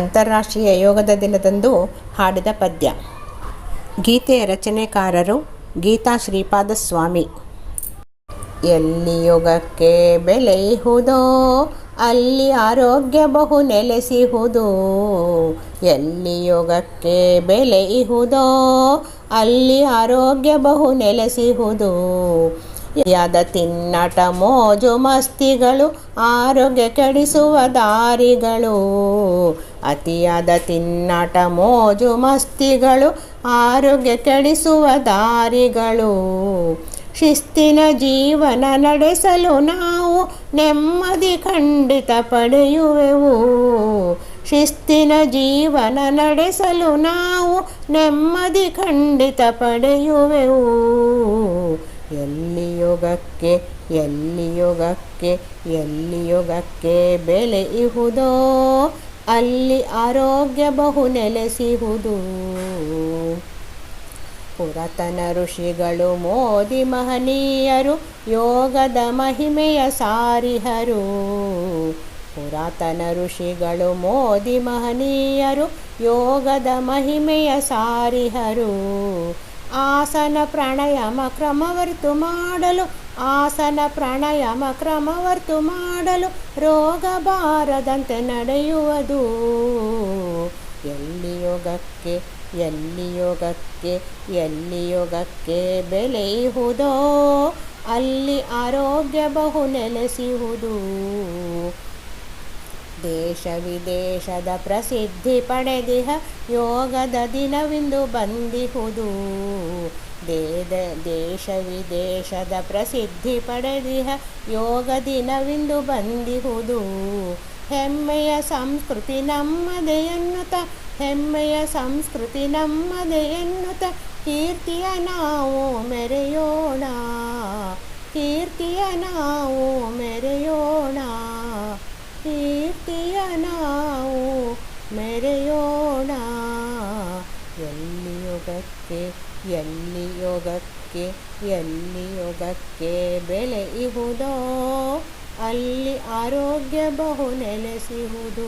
ಅಂತಾರಾಷ್ಟ್ರೀಯ ಯೋಗದ ದಿನದಂದು ಹಾಡಿದ ಪದ್ಯ. ಗೀತೆಯ ರಚನೆಕಾರರು ಗೀತಾ ಶ್ರೀಪಾದ ಸ್ವಾಮಿ ಎಲ್ಲಿ ಯೋಗಕ್ಕೆ ಬೆಲೆಯುವುದೋ ಅಲ್ಲಿ ಆರೋಗ್ಯ ಬಹು ನೆಲೆಸಿಹುದು. ಎಲ್ಲಿ ಯೋಗಕ್ಕೆ ಬೆಲೆಯುವುದೋ ಅಲ್ಲಿ ಆರೋಗ್ಯ ಬಹು ನೆಲೆಸಿಹುದು. ಯಾದ ತಿನ್ನಟ ಮೋಜು ಮಸ್ತಿಗಳು ಆರೋಗ್ಯ ಕೆಡಿಸುವ ದಾರಿಗಳು. ಅತಿಯಾದ ತಿನ್ನಟ ಮೋಜು ಮಸ್ತಿಗಳು ಆರೋಗ್ಯ ಕೆಡಿಸುವ ದಾರಿಗಳು. ಶಿಸ್ತಿನ ಜೀವನ ನಡೆಸಲು ನಾವು ನೆಮ್ಮದಿ ಖಂಡಿತ ಪಡೆಯುವೆವು. ಶಿಸ್ತಿನ ಜೀವನ ನಡೆಸಲು ನಾವು ನೆಮ್ಮದಿ ಖಂಡಿತ ಪಡೆಯುವೆವು. ಎಲ್ಲಿ ಯೋಗಕ್ಕೆ ಎಲ್ಲಿ ಯೋಗಕ್ಕೆ ಎಲ್ಲಿ ಯೋಗಕ್ಕೆ ಇಹುದೋ ಅಲ್ಲಿ ಆರೋಗ್ಯ ಬಹು ನೆಲೆಸಿಹುದು ಪುರಾತನ ಋಷಿಗಳು, ಮೋದಿ ಮಹನೀಯರು, ಯೋಗದ ಮಹಿಮೆಯ ಸಾರಿಹರು. ಪುರಾತನ ಋಷಿಗಳು, ಮೋದಿ ಮಹನೀಯರು, ಯೋಗದ ಮಹಿಮೆಯ ಸಾರಿಹರು. ಆಸನ ಪ್ರಾಣಾಯಾಮ ಕ್ರಮವರ್ತು ಮಾಡಲು, ಆಸನ ಪ್ರಾಣಾಯಾಮ ಕ್ರಮವರ್ತು ಮಾಡಲು ರೋಗ ಬಾರದಂತೆ ನಡೆಯುವುದು. ಎಲ್ಲಿ ಯೋಗಕ್ಕೆ ಎಲ್ಲಿ ಯೋಗಕ್ಕೆ ಎಲ್ಲಿ ಯೋಗಕ್ಕೆ ಬೆಳೆಯುವುದೋ, ಅಲ್ಲಿ ಆರೋಗ್ಯ ಬಹು ನೆಲೆಸುವುದು. ದೇಶ ವಿದೇಶದ ಪ್ರಸಿದ್ಧಿ ಪಡೆದಿಹ ಯೋಗದ ದಿನವಿಂದು ಬಂದಿಹುದು. ದೇದ ದೇಶ ವಿದೇಶದ ಪ್ರಸಿದ್ಧಿ ಪಡೆದಿಹ ಯೋಗ ದಿನವಿಂದು ಬಂದಿಹುದು. ಹೆಮ್ಮೆಯ ಸಂಸ್ಕೃತಿ ನಮ್ಮದೆಯನ್ನುತ ಹೆಮ್ಮೆಯ ಸಂಸ್ಕೃತಿ ನಮ್ಮದೆಯನ್ನುತ ಕೀರ್ತಿಯ ನಾವು ಮೆರೆಯೋಣ, ಕೀರ್ತಿಯ ನಾವು ಯೋಗಕ್ಕೆ ಎಲ್ಲಿ ಯೋಗಕ್ಕೆ ಎಲ್ಲಿ ಯೋಗಕ್ಕೆ ಬೆಲೆಯುವುದೋ ಅಲ್ಲಿ ಆರೋಗ್ಯ ಬಹು ನೆಲೆಸುವುದು